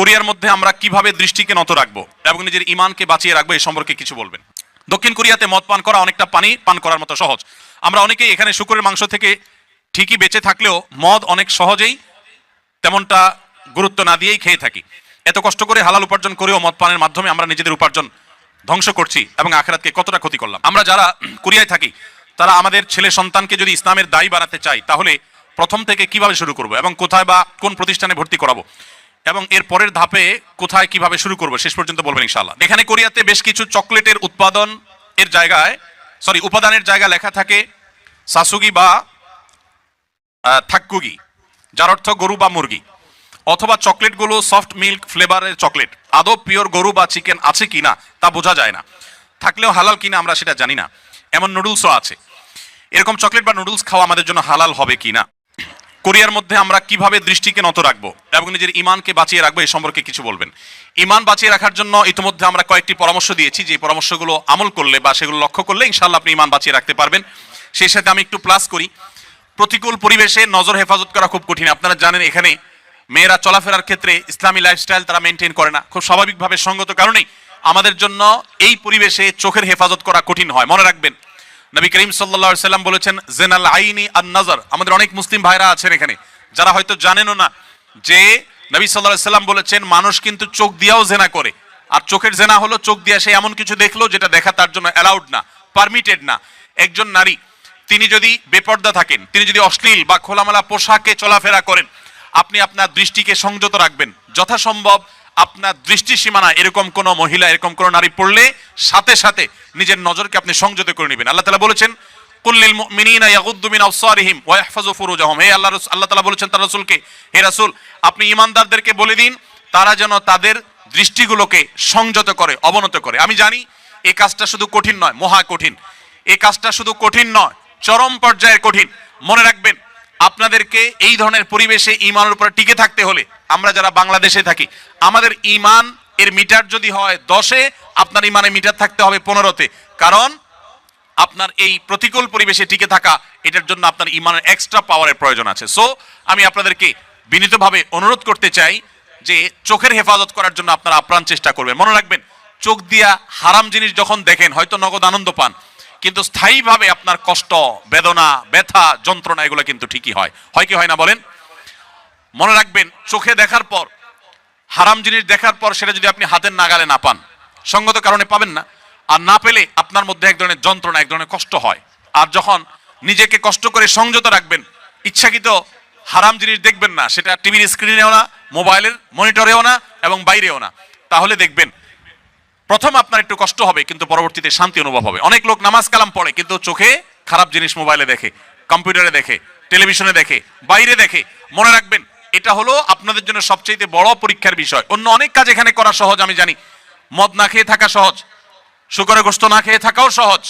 কোরিয়ার মধ্যে আমরা কীভাবে দৃষ্টিকে নত রাখব এবং নিজের ইমানকে বাঁচিয়ে রাখব এই সম্পর্কে কিছু বলবেন। দক্ষিণ কোরিয়াতে মদ পান করা অনেকটা পানি পান করার মতো সহজ। আমরা অনেকেই এখানে শুকুরের মাংস থেকে ঠিকই বেঁচে থাকলেও মদ অনেক সহজেই তেমনটা গুরুত্ব না দিয়েই খেয়ে থাকি। এত কষ্ট করে হালাল উপার্জন করেও মদ পানের মাধ্যমে আমরা নিজেদের উপার্জন ধ্বংস করছি এবং আখেরাতকে কতটা ক্ষতি করলাম। আমরা যারা কোরিয়ায় থাকি, তারা আমাদের ছেলে সন্তানকে যদি ইসলামের দায়ী বানাতে চাই, তাহলে প্রথম থেকে কীভাবে শুরু করব এবং কোথায় বা কোন প্রতিষ্ঠানে ভর্তি করাবো? এবং এর পরের ধাপে কোথায় কীভাবে শুরু করব শেষ পর্যন্ত বলবেন ইনশাল্লাহ এখানে কোরিয়াতে বেশ কিছু চকলেটের উৎপাদন এর জায়গায় সরি উপাদানের জায়গা লেখা থাকে সাসুগি বা আহ, থাক্কুগি যার অর্থ গরু বা মুরগি অথবা চকলেটগুলো সফট মিল্ক ফ্লেভারের চকলেট। আদৌ পিওর গরু বা চিকেন আছে কি না তা বোঝা যায় না। থাকলেও হালাল কিনা আমরা সেটা জানি না। এমন নুডলসও আছে। এরকম চকলেট বা নুডলস খাওয়া আমাদের জন্য হালাল হবে কিনা কোরিয়ার মধ্যে আমরা কীভাবে দৃষ্টিকে নত রাখব? এবং নিজের ইমানকে বাঁচিয়ে রাখব এই সম্পর্কে কিছু বলবেন। ইমান বাঁচিয়ে রাখার জন্য ইতিমধ্যে আমরা কয়েকটি পরামর্শ দিয়েছি। যে পরামর্শগুলো আমল করলে বা সেগুলো লক্ষ্য করলে ইনশাল্লাহ আপনি ইমান বাঁচিয়ে রাখতে পারবেন। সেই সাথে আমি একটু প্লাস করি। প্রতিকূল পরিবেশে নজর হেফাজত করা খুব কঠিন। আপনারা জানেন এখানে মেয়েরা চলাফেরার ক্ষেত্রে ইসলামী লাইফস্টাইল তারা মেনটেন করে না। খুব স্বাভাবিকভাবে সঙ্গত কারণেই আমাদের জন্য এই পরিবেশে চোখের হেফাজত করা কঠিন হয়। মনে রাখবেন নবী করিম সাল্লা সাল্লাম বলেছেন, জেনাল আইনি আর নজর। আমাদের অনেক মুসলিম ভাইরা আছেন এখানে। যারা হয়তো জানেনও না যে নবী সাল্লাহ সাল্লাম বলেছেন, মানুষ কিন্তু চোখ দিয়াও জেনা করে। আর চোখের জেনা হলো চোখ দিয়া সে এমন কিছু দেখল যেটা দেখা তার জন্য অ্যালাউড না পারমিটেড না। একজন নারী, তিনি যদি বেপর্দা থাকেন, তিনি যদি অশ্লীল বা খোলামেলা পোশাকে চলাফেরা করেন, আপনি আপনার দৃষ্টিকে সংযত রাখবেন। যথাসম্ভব আপনার দৃষ্টি সীমানা এরকম কোন মহিলা, এরকম কোন নারী পড়লে সাথে সাথে নিজের নজরকে আপনি সংযত করে নেবেন। আল্লাহ তালা বলেছেন কুল্লিল মুমিনিনা ইয়াগুদ্দু মিন আবসারিহিম ওয়া ইয়াহফাজু ফুরুজাহুম। হে আল্লাহ আল্লাহ তাআলা বলেছেন তার রাসূলকে, হে রাসূল, আপনি ঈমানদারদেরকে বলে দিন, তারা যেন তাদের দৃষ্টিগুলোকে সংযত করে, অবনত করে। আমি জানি এই কাজটা শুধু কঠিন নয়, মহা কঠিন। এই কাজটা শুধু কঠিন নয়, চরম পর্যায়ের কঠিন। মনে রাখবেন আপনাদেরকে এই ধরনের পরিবেশে ইমানের উপরে টিকে থাকতে হলে, আমরা যারা বাংলাদেশে থাকি, আমাদের ইমান এর মিটার যদি হয় দশে, আপনার ইমানের মিটার থাকতে হবে পনেরোতে। কারণ, আপনার এই প্রতিকূল পরিবেশে টিকে থাকা, এটার জন্য আপনার ইমানের এক্সট্রা পাওয়ারের প্রয়োজন আছে। সো আমি আপনাদেরকে বিনীতভাবে অনুরোধ করতে চাই যে চোখের হেফাজত করার জন্য আপনারা আপ্রাণ চেষ্টা করবেন। মনে রাখবেন, চোখ দিয়া হারাম জিনিস যখন দেখেন, হয়তো নগদ আনন্দ পান কিন্তু স্থায়ীভাবে আপনার কষ্ট, বেদনা, ব্যথা, যন্ত্রণা, এগুলো কিন্তু ঠিকই হয়। হয় কি হয় না বলেন? মনে রাখবেন, চোখে দেখার পর, হারাম জিনিস দেখার পর সেটা যদি আপনি হাতের নাগালে না পান, সঙ্গত কারণে পাবেন না। আর না পেলে আপনার মধ্যে এক ধরনের যন্ত্রণা, এক ধরনের কষ্ট হয়। আর যখন নিজেকে কষ্ট করে সংযত রাখবেন, ইচ্ছাকৃত হারাম জিনিস দেখবেন না, সেটা টিভির স্ক্রিনেও না, মোবাইলের মনিটরেও না, এবং বাইরেও না। তাহলে দেখবেন প্রথম আপনার একটু কষ্ট হবে, কিন্তু পরবর্তীতে শান্তি অনুভব হবে। অনেক লোক নামাজ কালাম পড়ে, কিন্তু চোখে খারাপ জিনিস মোবাইলে দেখে, কম্পিউটারে দেখে, টেলিভিশনে দেখে, বাইরে দেখে। মনে রাখবেন, এটা হলো আপনাদের জন্য সবচেয়ে বড় পরীক্ষার বিষয়। অন্য অনেক কাজ এখানে করা সহজ, আমি জানি। মদ না খেয়ে থাকা সহজ শুকরে গোস্ত না খেয়ে থাকাও সহজ,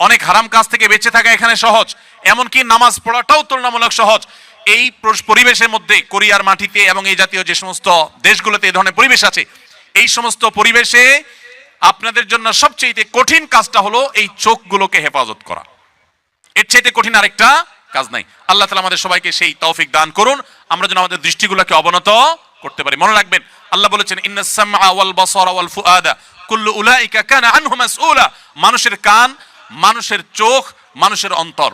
অনেক হারাম কাজ থেকে বেঁচে থাকা এখানে সহজ, এমনকি নামাজ পড়াটাও তুলনামূলক সহজ। এই পরিবেশের মধ্যে কোরিয়ার মাটিতে এবং এই জাতীয় যে সমস্ত দেশগুলোতে এই ধরনের পরিবেশ আছে, এই সমস্ত পরিবেশে আপনাদের জন্য সবচেয়ে কঠিন কাজটা হলো এই চোখগুলোকে হেফাজত করা। এর চাইতে কঠিন আরেকটা কাজ নাই। আল্লাহ তালা আমাদের সবাইকে সেই তৌফিক দান করুন। আমরা যেন আমাদের দৃষ্টিগুলোকে অবনত করতে পারি। মনে রাখবেন, আল্লাহ বলেছেন উলাইকা মানুষের কান, মানুষের চোখ, মানুষের অন্তর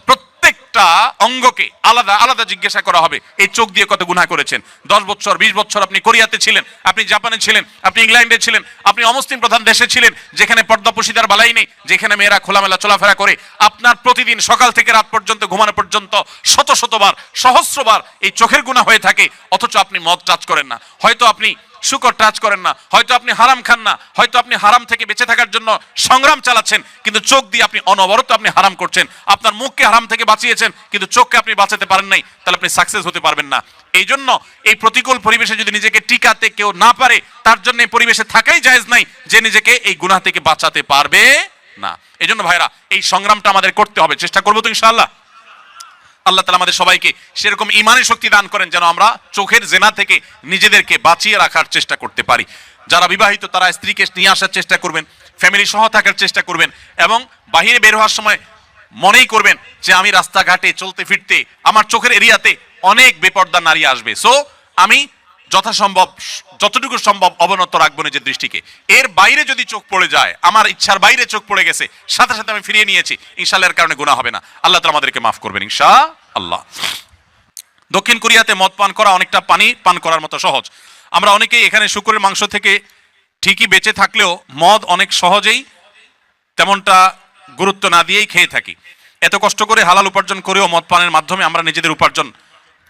প্রত্যেকটা অঙ্গকে আলাদা আলাদা জিজ্ঞাসা করা হবে। এই চোখ দিয়ে কত গুনাহ করেছেন? দশ বছর বিশ বছর আপনি কোরিয়াতে ছিলেন, আপনি জাপানে ছিলেন, আপনি ইংল্যান্ডে ছিলেন, আপনি অমুসলিম প্রধান দেশে ছিলেন, যেখানে পর্দা পুশিদার বালাই নেই, যেখানে মেয়েরা খোলামেলা চলাফেরা করে, আপনার প্রতিদিন সকাল থেকে রাত পর্যন্ত, ঘুমানো পর্যন্ত শত, শতবার, সহস্রবার এই চোখের গুণা হয়ে থাকে, অথচ আপনি মদ টাচ করেন না। হয়তো আপনি শুকর টাচ করেন না। হয়তো আপনি হারাম খান না, হয়তো আপনি হারাম থেকে বেঁচে থাকার জন্য সংগ্রাম চালাচ্ছেন, কিন্তু চোখ দিয়ে আপনি অনবরত আপনি হারাম করছেন। আপনার মুখকে হারাম থেকে বাঁচিয়েছেন, কিন্তু চোখকে আপনি বাঁচাতে পারেন নাই, তাহলে আপনি সাকসেস হতে পারবেন না। এই জন্য এই প্রতিকূল পরিবেশে যদি নিজেকে টিকাতে কেউ না পারে, তার জন্য এই পরিবেশে থাকাই জায়েজ নাই যে নিজেকে এই গুনাহ থেকে বাঁচাতে পারবে না। এই জন্য ভাইরা এই সংগ্রামটা আমাদের করতে হবে। চেষ্টা করব তো ইনশাআল্লাহ। আল্লাহ তালা আমাদের সবাইকে সেরকম ইমানের শক্তি দান করেন যেন আমরা চোখের জেনা থেকে নিজেদেরকে বাঁচিয়ে রাখার চেষ্টা করতে পারি। যারা বিবাহিত, তারা স্ত্রীকে নিয়ে আসার চেষ্টা করবেন ফ্যামিলি সহ থাকার চেষ্টা করবেন এবং বাহিরে বের হওয়ার সময় মনেই করবেন যে আমি রাস্তাঘাটে চলতে ফিরতে আমার চোখের এরিয়াতে অনেক বেপর্দা নারী আসবে। সো আমি যথাসম্ভব, যতটুকু সম্ভব অবনত রাখব নিজের দৃষ্টিকে। এর বাইরে যদি চোখ পড়ে যায়, আমার ইচ্ছার বাইরে চোখ পড়ে গেছে, সাথে সাথে আমি ফিরিয়ে নিয়েছি ইনশাল্লাহ কারণে গুণা হবে না। আল্লাহ তালা আমাদেরকে মাফ করবেন ইনশা আল্লাহ দক্ষিণ কোরিয়াতে মদ পান করা অনেকটা পানি পান করার মতো সহজ। আমরা অনেকেই এখানে শুকুরের মাংস থেকে ঠিকই বেঁচে থাকলেও মদ অনেক সহজেই তেমনটা গুরুত্ব না দিয়েই খেয়ে থাকি। এত কষ্ট করে হালাল উপার্জন করেও মদ পানের মাধ্যমে আমরা নিজেদের উপার্জন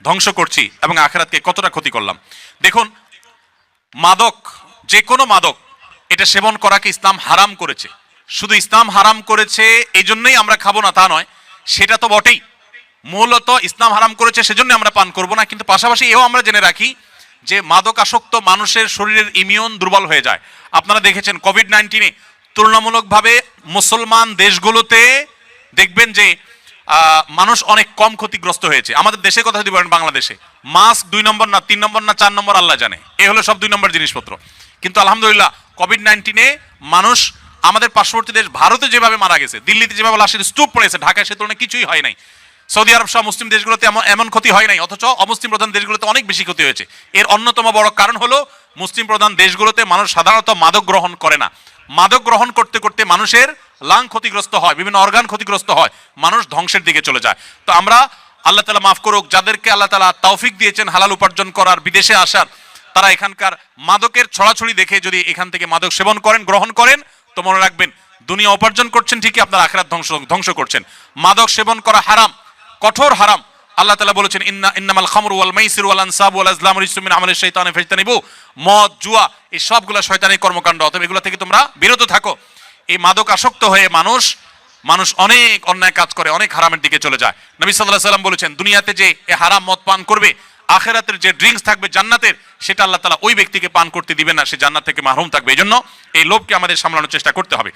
ধ্বংস করছি এবং আখেরাতকে কতটা ক্ষতি করলাম। দেখুন, মাদক যে কোনো মাদক, এটা সেবন করাকে ইসলাম হারাম করেছে। শুধু ইসলাম হারাম করেছে, এই জন্যই আমরা খাব না, তা নয়। সেটা তো বটেই। মূলত ইসলাম হারাম করেছে সেজন্য আমরা পান করব না। কিন্তু পাশাপাশি এও আমরা জেনে রাখি যে মাদক আসক্ত মানুষের শরীরের ইমিউন দুর্বল হয়ে যায়। আপনারা দেখেছেন কোভিড নাইন্টিনে তুলনামূলকভাবে মুসলমান দেশগুলোতে দেখবেন যে মানুষ অনেক কম ক্ষতিগ্রস্ত হয়েছে। আমাদের দেশের কথা যদি বলেন বাংলাদেশে। মাস্ক দুই নম্বর না, তিন নম্বর না, চার নম্বর আল্লাহ জানে। এ হলো সব দুই নম্বর জিনিসপত্র। কিন্তু আলহামদুলিল্লাহ কোভিড নাইন্টিনে মানুষ আমাদের পার্শ্ববর্তী দেশ ভারতে যেভাবে মারা গেছে, দিল্লিতে যেভাবে লাশের স্তূপ পড়েছে, ঢাকায় সে তুলনায় কিছুই হয় নাই। সৌদি আরব সহ মুসলিম দেশগুলোতে এমন এমন ক্ষতি হয় নাই, অথচ অমুসলিম প্রধান দেশগুলোতে অনেক বেশি ক্ষতি হয়েছে। এর অন্যতম বড় কারণ হলো, মুসলিম প্রধান দেশগুলোতে মানুষ সাধারণত মাদক গ্রহণ করে না। মাদক গ্রহণ করতে করতে মানুষের লাং ক্ষতিগ্রস্ত হয়, বিভিন্ন অর্গান ক্ষতিগ্রস্ত হয়, মানুষ ধ্বংসের দিকে চলে যায়। তো আমরা আল্লাহ তালা মাফ করুক, যাদেরকে আল্লাহ তালা তৌফিক দিয়েছেন হালাল উপার্জন করার, বিদেশে আসার, তারা এখানকার মাদকের ছড়াছড়ি দেখে যদি এখান থেকে মাদক সেবন করেন, গ্রহণ করেন, তো মনে রাখবেন দুনিয়া উপার্জন করছেন ঠিকই, আপনার আখরাত ধ্বংস ধ্বংস করছেন। মাদক সেবন করা হারাম, কঠোর হারাম। আল্লাহ তালা বলেছেন, ইন্না, ইন্নামাল খামরু ওয়াল মাইসির ওয়াল আনসাব ওয়াল রিসুমিন আমালের মদ, জুয়া, এই সবগুলো শয়তানি কর্মকাণ্ড, অতএব এগুলো থেকে তোমরা বিরত থাকো। এই মাদক আসক্ত হয়ে মানুষ মানুষ অনেক অন্যায় কাজ করে, অনেক হারামের দিকে চলে যায়। নবী সাল্লাহ সাল্লাম বলেছেন, দুনিয়াতে যে এ হারাম মদ পান করবে, আখেরাতের যে ড্রিঙ্কস থাকবে জান্নাতের, সেটা আল্লাহ তালা ওই ব্যক্তিকে পান করতে দিবে না, সে জান্নাত থেকে মাহরুম থাকবে। এই জন্য এই লোভকে আমাদের সামলানোর চেষ্টা করতে হবে।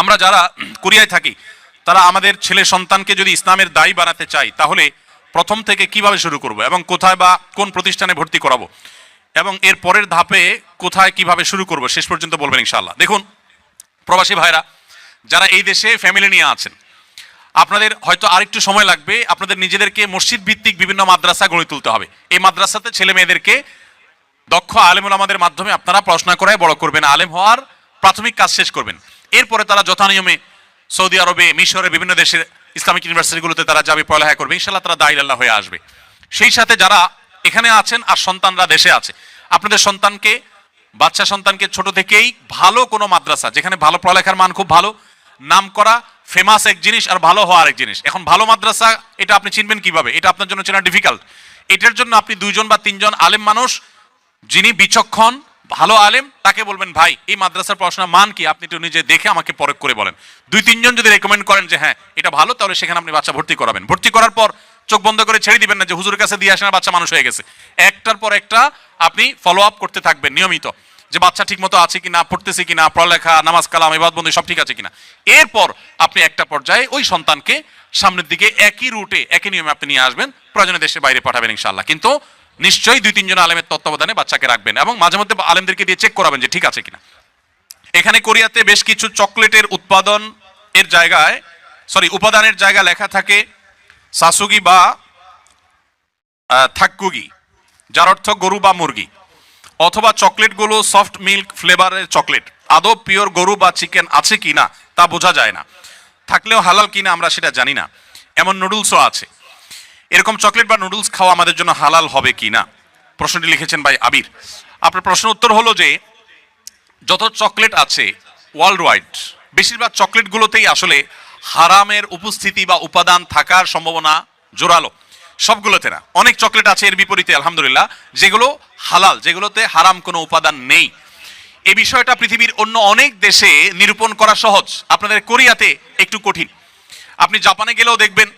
আমরা যারা কোরিয়ায় থাকি, তারা আমাদের ছেলে সন্তানকে যদি ইসলামের দায়ী বানাতে চাই, তাহলে প্রথম থেকে কীভাবে শুরু করব এবং কোথায় বা কোন প্রতিষ্ঠানে ভর্তি করাবো এবং এর পরের ধাপে কোথায় কীভাবে শুরু করব, শেষ পর্যন্ত বলবেন ইনশাআল্লাহ। দেখুন প্রবাসী ভাইরা, যারা এই দেশে ফ্যামিলি নিয়ে আছেন, আপনাদের হয়তো আরেকটু সময় লাগবে, আপনাদের নিজেদেরকে মসজিদ ভিত্তিক বিভিন্ন মাদ্রাসা গড়ে তুলতে হবে। এই মাদ্রাসাতে ছেলে মেয়েদেরকে দক্ষ আলেমুল আমাদের মাধ্যমে আপনারা পড়াশোনা করায় বড় করবেন। আলেম হওয়ার প্রাথমিক কাজ শেষ করবেন। এরপরে তারা যথানিয়মে সৌদি আরবে, মিশরে, বিভিন্ন দেশের ইসলামিক ইউনিভার্সিটিগুলোতে তারা যাবে, পড়ালেখা করবে। ইনশাল্লাহ তারা দায়িল্লাহ হয়ে আসবে। সেই সাথে যারা এখানে আছেন আর সন্তানরা দেশে আছে, আপনাদের সন্তানকে বাচ্চা সন্তানকে ছোট থেকেই ভালো কোনো মাদ্রাসা, যেখানে ভালো পড়ালেখার মান খুব ভালো নাম করা ফেমাস এক জিনিস আর ভালো হওয়া আরেক জিনিস। এখন ভালো মাদ্রাসা, এটা আপনি চিনবেন কীভাবে? এটা আপনার জন্য চেনা ডিফিকাল্ট এটার জন্য আপনি দুইজন বা তিনজন আলেম মানুষ, যিনি বিচক্ষণ, ভালো আলেম, তাকে বলবেন, ভাই, এই মাদ্রাসার পড়াশোনার মান কি? আপনি একটু নিজে দেখে আমাকে পরখ করে বলেন। দুই তিনজন যদি রেকমেন্ড করেন যে হ্যাঁ এটা ভালো, তাহলে সেখানে আপনি বাচ্চা ভর্তি করাবেন। ভর্তি করার পর চোখ বন্ধ করে ছেড়ে দিবেন না যে, হুজুরের কাছে দিয়ে আসেন বাচ্চা মানুষ হয়ে গেছে। একটার পর একটা আপনি ফলো আপ করতে থাকবেন নিয়মিত যে বাচ্চা ঠিক মতো আছে কিনা পড়তেছে কিনা পড়ালেখা নামাজ কালাম এবাদ বন্ধু সব ঠিক আছে কিনা। এরপর আপনি একটা পর্যায়ে ওই সন্তানকে সামনের দিকে একই রুটে একই নিয়মে আপনি নিয়ে আসবেন প্রয়োজনে দেশের বাইরে পাঠাবেন ইনশাল্লাহ কিন্তু নিশ্চয়ই দুই তিনজন আলেমের তত্ত্বাবধানে বাচ্চাকে রাখবেন এবং মাঝে মধ্যে আলেমদেরকে দিয়ে চেক করাবেন যে ঠিক আছে কিনা। এখানে কোরিয়াতে বেশ কিছু চকলেটের উৎপাদন এর জায়গায় সরি উপাদানের জায়গা লেখা থাকে সাসুগি বা আহ, থাক্কুগি। যার অর্থ গরু বা মুরগি, অথবা চকলেটগুলো সফট মিল্ক ফ্লেভারের চকলেট। আদৌ পিওর গরু বা চিকেন আছে কি না, তা বোঝা যায় না। থাকলেও হালাল কিনা আমরা সেটা জানি না। এমন নুডলসও আছে। এরকম চকলেট বা নুডলস খাওয়া আমাদের জন্য হালাল হবে কি না? প্রশ্নটি লিখেছেন ভাই আবির। আপনার প্রশ্ন উত্তর হলো যে, যত চকলেট আছে ওয়ার্ল্ড ওয়াইড বেশিরভাগ চকলেটগুলোতেই আসলে হারামের উপস্থিতি বা উপাদান থাকার সম্ভাবনা জোরালো। সবগুলোতে না। অনেক চকলেট আছে এর বিপরীতে, আলহামদুলিল্লাহ। যেগুলো হালাল, যেগুলোতে হারাম কোনো উপাদান নেই। এই বিষয়টা পৃথিবীর অন্য অনেক দেশে নিরূপণ করা সহজ। আপনাদের কোরিয়াতে একটু কঠিন। আপনি জাপানে গেলেও দেখবেন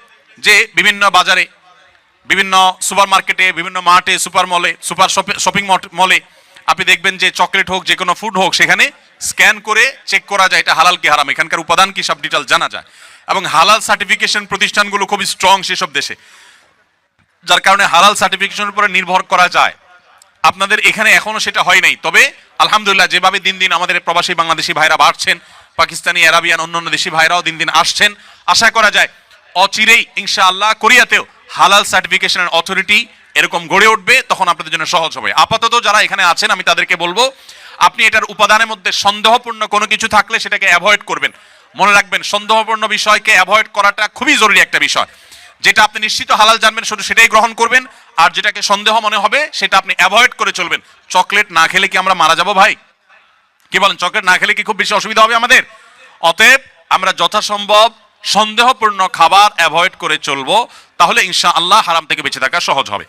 যে বিভিন্ন বাজারে, বিভিন্ন সুপার মার্কেটে বিভিন্ন মার্টে, সুপার মলে, সুপার শপিং মলে আপনি দেখবেন যে চকলেট হোক, যে কোনো ফুড হোক, সেখানে স্ক্যান করে চেক করা যায় এটা হালাল কি হারাম, এখানকার উপাদান কি সব ডিটেল জানা যায়। এবং হালাল সার্টিফিকেশন প্রতিষ্ঠানগুলো খুবই স্ট্রং সেসব দেশে। যার কারণে হালাল সার্টিফিকেশনের উপরে নির্ভর করা যায়। আপনাদের এখানে এখনও সেটা হয় নাই। তবে, আলহামদুলিল্লাহ, যেভাবে দিন দিন আমাদের প্রবাসী বাংলাদেশি ভাইরা বাড়ছেন, পাকিস্তানি, আরাবিয়ান, অন্যান্য দেশি ভাইরাও দিন দিন আসছেন, আশা করা যায় অচিরেই, ইনশাআল্লাহ, কোরিয়াতেও হালাল সার্টিফিকেশনের অথরিটি এরকম গড়ে উঠবে, তখন আপনাদের জন্য সহজ হবে। আপাতত যারা এখানে আছেন, আমি তাদেরকে বলব, আপনি এটার উপাদানের মধ্যে সন্দেহপূর্ণ কোনো কিছু থাকলে সেটাকে অ্যাভয়েড করবেন। মনে রাখবেন, সন্দেহপূর্ণ বিষয়কে অ্যাভয়েড করাটা খুবই জরুরি একটা বিষয়। যেটা আপনি নিশ্চিত হালাল জানবেন, শুধু সেটাই গ্রহণ করবেন, আর যেটাকে সন্দেহ মনে হবে, সেটা আপনি অ্যাভয়েড করে চলবেন। চকলেট না খেলে কি আমরা মারা যাব ভাই? কি বলেন, চকলেট না খেলে কি খুব বেশি অসুবিধা হবে আমাদের? অতএব আমরা যথাসম্ভব সন্দেহপূর্ণ খাবার অ্যাভয়েড করে চলবো, তাহলে ইনশা আল্লাহ হারাম থেকে বেঁচে থাকা সহজ হবে।